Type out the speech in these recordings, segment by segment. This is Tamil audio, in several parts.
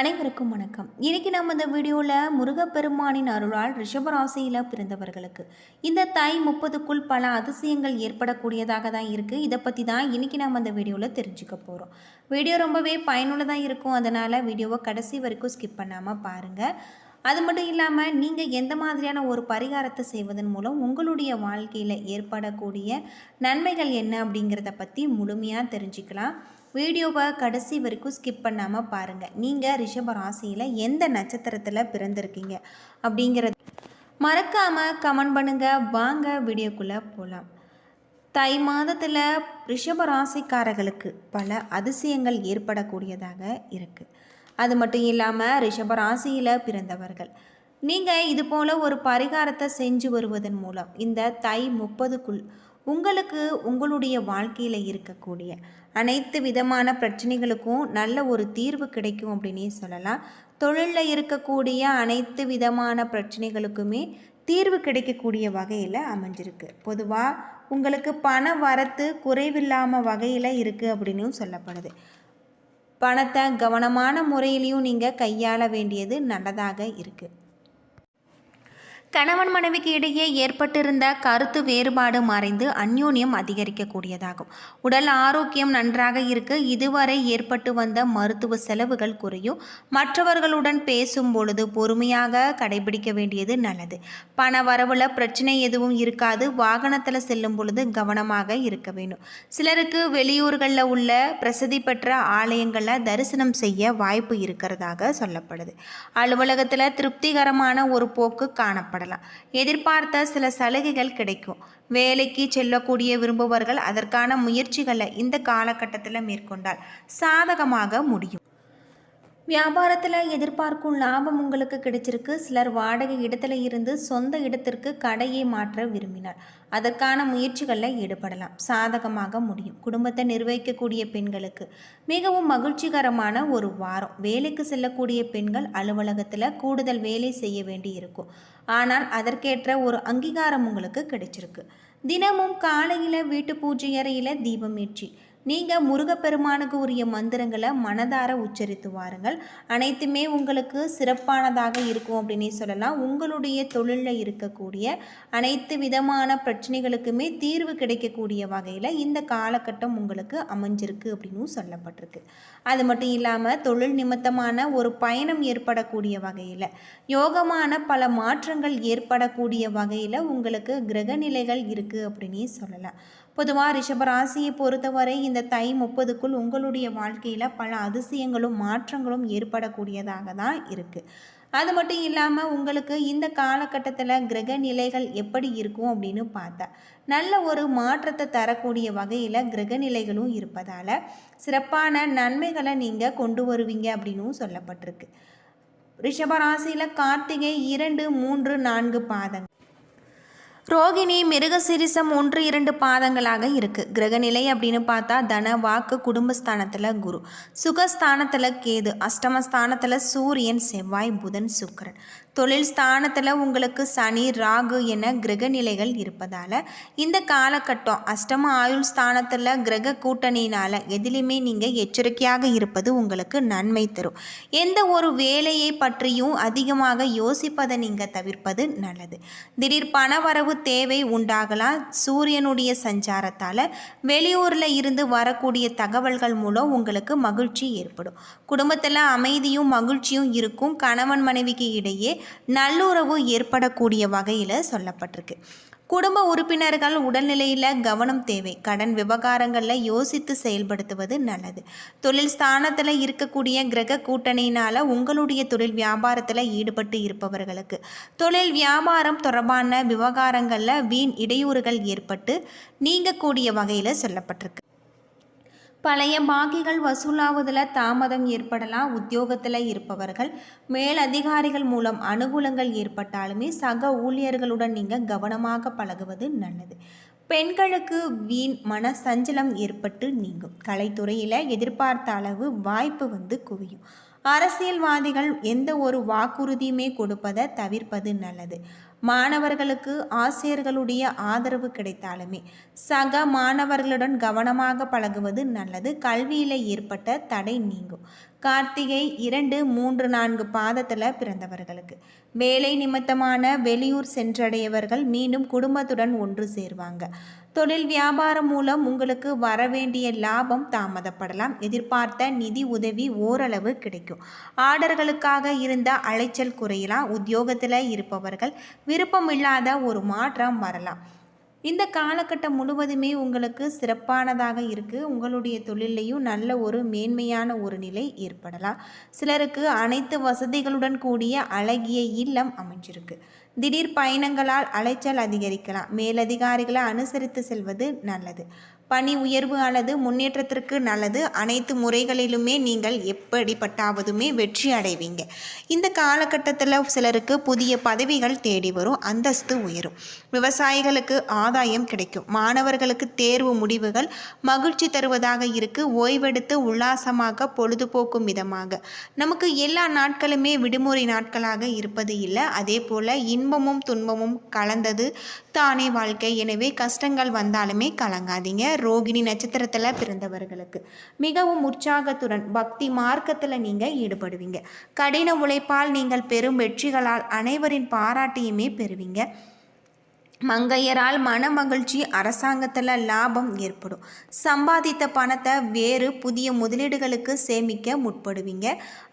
அனைவருக்கும் வணக்கம். இன்றைக்கி நம்ம இந்த வீடியோவில் முருகப்பெருமானின் அருளால் ரிஷபராசியில் பிறந்தவர்களுக்கு இந்த தை முப்பதுக்குள் பல அதிசயங்கள் ஏற்படக்கூடியதாக தான் இருக்குது இதை பற்றி தான் இன்னைக்கு நம்ம இந்த வீடியோவில் தெரிஞ்சுக்க போகிறோம் வீடியோ ரொம்பவே பயனுள்ளதாக இருக்கும். அதனால் வீடியோவை கடைசி வரைக்கும் ஸ்கிப் பண்ணாமல் பாருங்கள் அது மட்டும் இல்லாமல் நீங்கள் எந்த மாதிரியான ஒரு பரிகாரத்தை செய்வதன் மூலம் உங்களுடைய வாழ்க்கையில் ஏற்படக்கூடிய நன்மைகள் என்ன அப்படிங்கிறத பற்றி முழுமையாக தெரிஞ்சுக்கலாம். வீடியோவை கடைசி வரைக்கும் ஸ்கிப் பண்ணாமல் பாருங்கள் நீங்கள் ரிஷப ராசியில் எந்த நட்சத்திரத்தில் பிறந்திருக்கீங்க அப்படிங்கிறது மறக்காமல் கமெண்ட் பண்ணுங்கள் வாங்க வீடியோக்குள்ளே போகலாம் தை மாதத்தில் ரிஷப ராசிக்காரர்களுக்கு பல அதிசயங்கள் ஏற்படக்கூடியதாக இருக்குது அது மட்டும் இல்லாமல் ரிஷப ராசியில் பிறந்தவர்கள். நீங்கள் இது போல் ஒரு பரிகாரத்தை செஞ்சு வருவதன் மூலம் இந்த தை முப்பதுக்குள் உங்களுக்கு உங்களுடைய வாழ்க்கையில் இருக்கக்கூடிய அனைத்து விதமான பிரச்சனைகளுக்கும் நல்ல ஒரு தீர்வு கிடைக்கும் அப்படின்னே சொல்லலாம். தொழிலில் இருக்கக்கூடிய அனைத்து விதமான பிரச்சனைகளுக்குமே தீர்வு கிடைக்கக்கூடிய வகையில் அமைஞ்சிருக்கு. பொதுவாக உங்களுக்கு பண வரத்து குறைவில்லாமல் வகையில் இருக்குது அப்படின்னும் சொல்லப்படுது. பணத்தை கவனமான முறையிலையும் நீங்கள் கையாள வேண்டியது நல்லதாக இருக்குது கணவன் மனைவிக்கு இடையே ஏற்பட்டிருந்த கருத்து வேறுபாடு மறைந்து அந்யோன்யம் அதிகரிக்கக்கூடியதாகும். உடல் ஆரோக்கியம் நன்றாக இருக்க இதுவரை ஏற்பட்டு வந்த மருத்துவ செலவுகள் குறையும். மற்றவர்களுடன் பேசும் பொழுது பொறுமையாக கடைபிடிக்க வேண்டியது நல்லது. பண வரவுல பிரச்சனை எதுவும் இருக்காது. வாகனத்தில் செல்லும் பொழுது கவனமாக இருக்க வேண்டும். சிலருக்கு வெளியூர்களில் உள்ள பிரசித்தி பெற்ற ஆலயங்களில் தரிசனம் செய்ய வாய்ப்பு இருக்கிறதாக சொல்லப்படுது. அலுவலகத்தில் திருப்திகரமான ஒரு போக்கு காணப்படும் பண்ணலாம் எதிர்பார்த்த சில சலுகைகள் கிடைக்கும். வேலைக்கு செல்லக்கூடிய விரும்புபவர்கள் அதற்கான முயற்சிகளை இந்த காலகட்டத்தில் மேற்கொண்டால் சாதகமாக முடியும். வியாபாரத்தில் எதிர்பார்க்கும் லாபம் உங்களுக்கு கிடைச்சிருக்கு. சிலர் வாடகை இடத்துல இருந்து சொந்த இடத்திற்கு கடையை மாற்ற விரும்பினார். அதற்கான முயற்சிகளில் ஈடுபடலாம். சாதகமாக முடியும். குடும்பத்தை நிர்வகிக்கக்கூடிய பெண்களுக்கு மிகவும் மகிழ்ச்சிகரமான ஒரு வாரம். வேலைக்கு செல்லக்கூடிய பெண்கள் அலுவலகத்தில் கூடுதல் வேலை செய்ய வேண்டி இருக்கும். ஆனால் அதற்கேற்ற ஒரு அங்கீகாரம் உங்களுக்கு கிடைச்சிருக்கு. தினமும் காலையில் வீட்டு பூஜை அறையில் தீபம் ஏற்றி நீங்கள் முருகப்பெருமானுக்கு உரிய மந்திரங்களை மனதார உச்சரித்து வாருங்கள். அனைத்துமே உங்களுக்கு சிறப்பானதாக இருக்கும் அப்படின்னு சொல்லலாம். உங்களுடைய தொழிலில் இருக்கக்கூடிய அனைத்து விதமான பிரச்சனைகளுக்குமே தீர்வு கிடைக்கக்கூடிய வகையில் இந்த காலகட்டம் உங்களுக்கு அமைஞ்சிருக்கு அப்படின்னு சொல்லப்பட்டிருக்கு. அது மட்டும் இல்லாமல் தொழில் நிமித்தமான ஒரு பயணம் ஏற்படக்கூடிய வகையில் யோகமான பல மாற்றங்கள் ஏற்படக்கூடிய வகையில் உங்களுக்கு கிரகநிலைகள் இருக்குது அப்படின்னே சொல்லலாம். பொதுவாக ரிஷபராசியை பொறுத்தவரை இந்த தை முப்பதுக்குள் உங்களுடைய வாழ்க்கையில் பல அதிசயங்களும் மாற்றங்களும் ஏற்படக்கூடியதாக தான் இருக்குது அது மட்டும் இல்லாமல் உங்களுக்கு இந்த காலகட்டத்தில் கிரக நிலைகள் எப்படி இருக்கும் அப்படின்னு பார்த்தா நல்ல ஒரு மாற்றத்தை தரக்கூடிய வகையில் கிரக நிலைகளும் இருப்பதால் சிறப்பான நன்மைகளை நீங்கள் கொண்டு வருவீங்க அப்படின்னும் சொல்லப்பட்டிருக்கு. ரிஷபராசியில் கார்த்திகை இரண்டு மூன்று நான்கு பாதங்கள். ரோகிணி மிருகசிரிசம் ஒன்று இரண்டு பாதங்களாக இருக்குது கிரகநிலை அப்படின்னு பார்த்தா தன வாக்கு குடும்பஸ்தானத்தில் குரு. சுகஸ்தானத்தில் கேது அஷ்டமஸ்தானத்தில் சூரியன் செவ்வாய் புதன் சுக்கரன். தொழில் ஸ்தானத்தில் உங்களுக்கு சனி ராகு என கிரக நிலைகள் இருப்பதால் இந்த காலகட்டம் அஷ்டம ஆயுள் ஸ்தானத்தில் கிரக கூட்டணியினால் எதிலுமே நீங்கள் எச்சரிக்கையாக இருப்பது உங்களுக்கு நன்மை தரும். எந்த ஒரு வேலையை பற்றியும் அதிகமாக யோசிப்பதை நீங்கள் தவிர்ப்பது நல்லது. திடீர் பணவரவு தேவை உண்டாகலாம். சூரியனுடைய சஞ்சாரத்தால் வெளியூரில் இருந்து வரக்கூடிய தகவல்கள் மூலம் உங்களுக்கு மகிழ்ச்சி ஏற்படும். குடும்பத்தில் அமைதியும் மகிழ்ச்சியும் இருக்கும். கணவன் மனைவிக்கு இடையே நல்லுறவு ஏற்படக்கூடிய வகையில் சொல்லப்பட்டிருக்கு. குடும்ப உறுப்பினர்கள் உடல்நிலையில் கவனம் தேவை. கடன் விவகாரங்களில் யோசித்து செயல்படுத்துவது நல்லது. தொழில் ஸ்தானத்தில் இருக்கக்கூடிய கிரக கூட்டணியினால் உங்களுடைய தொழில் வியாபாரத்தில் ஈடுபட்டு இருப்பவர்களுக்கு தொழில் வியாபாரம் தொடர்பான விவகாரங்களில் வீண் இடையூறுகள் ஏற்பட்டு நீங்கக்கூடிய வகையில் சொல்லப்பட்டிருக்கு. பழைய பாக்கிகள் வசூலாவதில் தாமதம் ஏற்படலாம். உத்தியோகத்தில் இருப்பவர்கள் மேல் அதிகாரிகள் மூலம் அனுகூலங்கள் ஏற்பட்டாலுமே சக ஊழியர்களுடன் நீங்கள் கவனமாக பழகுவது நல்லது. பெண்களுக்கு வீண் மன சஞ்சலம் ஏற்பட்டு நீங்கும். கலைத்துறையில் எதிர்பார்த்த அளவு வாய்ப்பு வந்து குவியும். அரசியல்வாதிகள் எந்த ஒரு வாக்குறுதியுமே கொடுப்பதை தவிர்ப்பது நல்லது. மாணவர்களுக்கு ஆசிரியர்களுடைய ஆதரவு கிடைத்தாலுமே சக மாணவர்களுடன் கவனமாக பழகுவது நல்லது. கல்வியில் ஏற்பட்ட தடை நீங்கும். கார்த்திகை இரண்டு மூன்று நான்கு பாதத்தில் பிறந்தவர்களுக்கு. வேலை நிமித்தமான வெளியூர் சென்றடையவர்கள் மீண்டும் குடும்பத்துடன் ஒன்று சேர்வாங்க. தொழில் வியாபாரம் மூலம் உங்களுக்கு வர வேண்டிய லாபம் தாமதப்படலாம். எதிர்பார்த்த நிதி உதவி ஓரளவு கிடைக்கும். ஆர்டர்களுக்காக இருந்த அலைச்சல் குறையலாம். உத்தியோகத்தில் இருப்பவர்கள் விருப்பமில்லாத ஒரு மாற்றம் வரலாம். இந்த காலகட்டம் முழுவதுமே உங்களுக்கு சிறப்பானதாக இருக்குது உங்களுடைய தொழிலையும் நல்ல ஒரு மேன்மையான ஒரு நிலை ஏற்படலாம். சிலருக்கு அனைத்து வசதிகளுடன் கூடிய அழகிய இல்லம் அமைஞ்சிருக்கு. திடீர் பயணங்களால் அலைச்சல் அதிகரிக்கலாம். மேலதிகாரிகளை அனுசரித்து செல்வது நல்லது. பணி உயர்வு அல்லது முன்னேற்றத்திற்கு நல்லது. அனைத்து முறைகளிலுமே நீங்கள் எப்படிப்பட்டாவதுமே வெற்றி அடைவீங்க. இந்த காலகட்டத்தில் சிலருக்கு புதிய பதவிகள் தேடி வரும். அந்தஸ்து உயரும். விவசாயிகளுக்கு ஆதாயம் கிடைக்கும். மாணவர்களுக்கு தேர்வு முடிவுகள் மகிழ்ச்சி தருவதாக இருக்கு. ஓய்வெடுத்து உல்லாசமாக பொழுதுபோக்கும் விதமாக. நமக்கு எல்லா நாட்களுமே விடுமுறை நாட்களாக இருப்பது இல்லை. அதே போல் இன்பமும் துன்பமும் கலந்தது தானே வாழ்க்கை. எனவே கஷ்டங்கள் வந்தாலுமே கலங்காதீங்க. ரோகிணி நட்சத்திரத்தில் பிறந்தவர்களுக்கு. மிகவும் உற்சாகத்துடன் பக்தி மார்க்கத்தில் நீங்கள் ஈடுபடுவீங்க. கடின உழைப்பால் நீங்கள் பெரும் வெற்றிகளால் அனைவரின் பாராட்டையுமே பெறுவீங்க. மங்கையரால் மன மகிழ்ச்சி அரசாங்கத்தில் லாபம் ஏற்படும். சம்பாதித்த பணத்தை வேறு புதிய முதலீடுகளுக்கு சேமிக்க முற்படுவீங்க.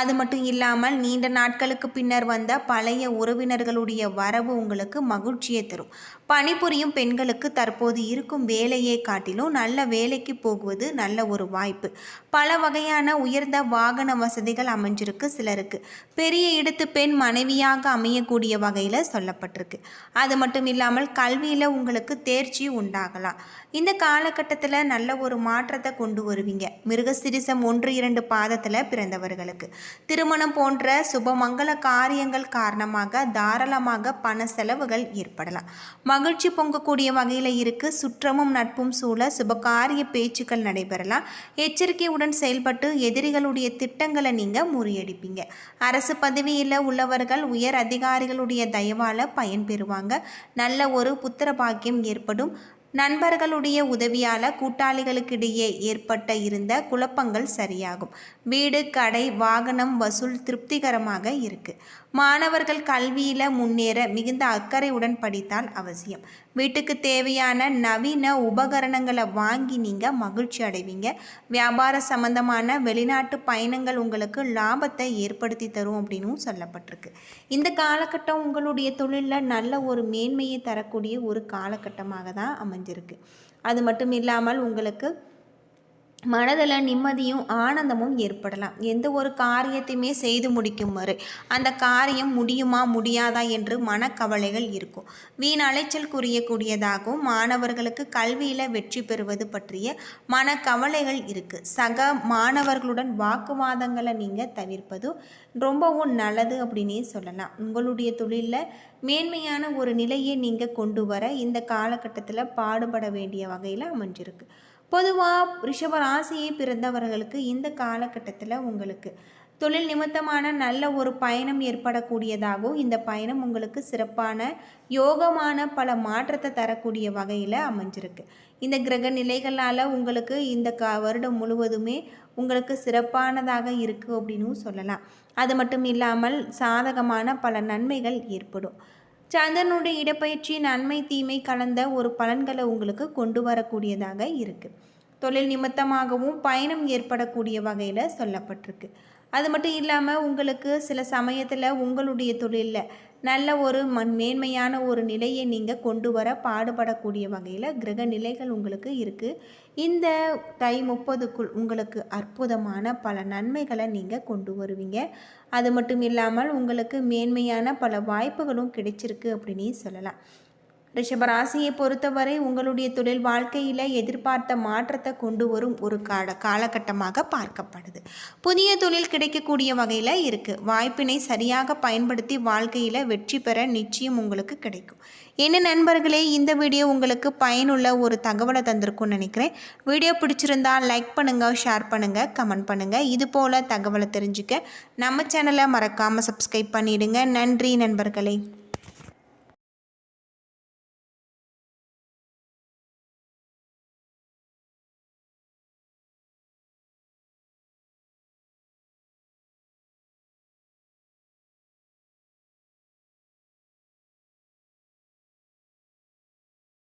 அது மட்டும் இல்லாமல் நீண்ட நாட்களுக்கு பின்னர் வந்த பழைய உறவினர்களுடைய வரவு உங்களுக்கு மகிழ்ச்சியை தரும். பணிபுரியும் பெண்களுக்கு தற்போது இருக்கும் வேலையை காட்டிலும் நல்ல வேலைக்கு போகுவது நல்ல ஒரு வாய்ப்பு. பல வகையான உயர்ந்த வாகன வசதிகள் அமைஞ்சிருக்கு சிலருக்கு. பெரிய இடத்து பெண் மனைவியாக அமையக்கூடிய வகையில் சொல்லப்பட்டிருக்கு. அது மட்டும் இல்லாமல் கல்வியில் உங்களுக்கு தேர்ச்சி உண்டாகலாம். இந்த காலகட்டத்தில் நல்ல ஒரு மாற்றத்தை கொண்டு வருவீங்க. மிருகசிரிசம் ஒன்று இரண்டு பாதத்தில் பிறந்தவர்களுக்கு. திருமணம் போன்ற சுபமங்கல காரியங்கள் காரணமாக தாராளமாக பண செலவுகள் ஏற்படலாம். மகிழ்ச்சி பொங்கக்கூடிய வகையில் இருக்கு. சுற்றமும் நட்பும் சூழ சுபகாரிய பேச்சுக்கள் நடைபெறலாம். எச்சரிக்கையுடன் செயல்பட்டு எதிரிகளுடைய திட்டங்களை நீங்கள் முறியடிப்பீங்க. அரசு பதவியில் உள்ளவர்கள் உயர் அதிகாரிகளுடைய தயவால் பயன்பெறுவாங்க. நல்ல ஒரு புத்திர பாக்கியம் ஏற்படும். நண்பர்களுடைய உதவியால் கூட்டாளிகளுக்கிடையே ஏற்பட்ட இருந்த குழப்பங்கள் சரியாகும். வீடு கடை வாகனம் வசூல் திருப்திகரமாக இருக்கு. மாணவர்கள் கல்வியில் முன்னேற மிகுந்த அக்கறையுடன் படித்தால் அவசியம். வீட்டுக்கு தேவையான நவீன உபகரணங்களை வாங்கி நீங்கள் மகிழ்ச்சி அடைவீங்க. வியாபார சம்பந்தமான வெளிநாட்டு பயணங்கள் உங்களுக்கு லாபத்தை ஏற்படுத்தி தரும் அப்படின்னும் சொல்லப்பட்டிருக்கு. இந்த காலகட்டம் உங்களுடைய தொழிலில் நல்ல ஒரு மேன்மையை தரக்கூடிய ஒரு காலகட்டமாக தான் அமைஞ்சிருக்கு. அது மட்டும் இல்லாமல் உங்களுக்கு மனதில் நிம்மதியும் ஆனந்தமும் ஏற்படலாம். எந்த ஒரு காரியத்தையுமே செய்து முடிக்கும் வரை அந்த காரியம் முடியுமா முடியாதா என்று மனக்கவலைகள் இருக்கும். வீண் அலைச்சல் குறியக்கூடியதாகவும் மாணவர்களுக்கு கல்வியில் வெற்றி பெறுவது பற்றிய மனக்கவலைகள் இருக்குது சக மாணவர்களுடன் வாக்குவாதங்களை நீங்கள் தவிர்ப்பதும் ரொம்பவும் நல்லது அப்படின்னே சொல்லலாம். உங்களுடைய தொழிலில் மேன்மையான ஒரு நிலையை நீங்கள் கொண்டு வர இந்த காலகட்டத்தில் பாடுபட வேண்டிய வகையில் அமைஞ்சிருக்கு. பொதுவாக ரிஷப ராசியை பிறந்தவர்களுக்கு இந்த காலகட்டத்தில் உங்களுக்கு தொழில் நிமித்தமான நல்ல ஒரு பயணம் ஏற்படக்கூடியதாகவும் இந்த பயணம் உங்களுக்கு சிறப்பான யோகமான பல மாற்றத்தை தரக்கூடிய வகையில் அமைஞ்சிருக்கு. இந்த கிரக நிலைகளால் உங்களுக்கு இந்த க வருடம் முழுவதுமே உங்களுக்கு சிறப்பானதாக இருக்குது அப்படின்னு சொல்லலாம். அது மட்டும் இல்லாமல் சாதகமான பல நன்மைகள் ஏற்படும். சந்திரனுடைய இடப்பயிற்சி நன்மை தீமை கலந்த ஒரு பலன்களை உங்களுக்கு கொண்டு வரக்கூடியதாக இருக்குது தொழில் நிமித்தமாகவும் பயணம் ஏற்படக்கூடிய வகையில் சொல்லப்பட்டிருக்கு. அது மட்டும் இல்லாமல் உங்களுக்கு சில சமயத்தில் உங்களுடைய தொழிலில் நல்ல ஒரு மண் மேன்மையான ஒரு நிலையை நீங்கள் கொண்டு வர பாடுபடக்கூடிய வகையில் கிரக நிலைகள் உங்களுக்கு இருக்குது இந்த தை முப்பதுக்குள் உங்களுக்கு அற்புதமான பல நன்மைகளை நீங்கள் கொண்டு வருவீங்க. அது மட்டும் இல்லாமல் உங்களுக்கு மேன்மையான பல வாய்ப்புகளும் கிடைச்சிருக்கு அப்படின்னு சொல்லலாம். ரிஷபராசியை பொறுத்தவரை உங்களுடைய தொழில் வாழ்க்கையில் எதிர்பார்த்த மாற்றத்தை கொண்டு வரும் ஒரு கால காலகட்டமாக பார்க்கப்படுது. புதிய தொழில் கிடைக்கக்கூடிய வகையில் இருக்குது வாய்ப்பினை சரியாக பயன்படுத்தி வாழ்க்கையில் வெற்றி பெற நிச்சயம் உங்களுக்கு கிடைக்கும். என்ன நண்பர்களே இந்த வீடியோ உங்களுக்கு பயனுள்ள ஒரு தகவலை தந்திருக்கும்னு நினைக்கிறேன். வீடியோ பிடிச்சிருந்தா லைக் பண்ணுங்கள் ஷேர் பண்ணுங்கள் கமெண்ட் பண்ணுங்கள் இது போல் தகவலை தெரிஞ்சுக்க நம்ம சேனலை மறக்காமல் சப்ஸ்கிரைப் பண்ணிவிடுங்க நன்றி நண்பர்களே.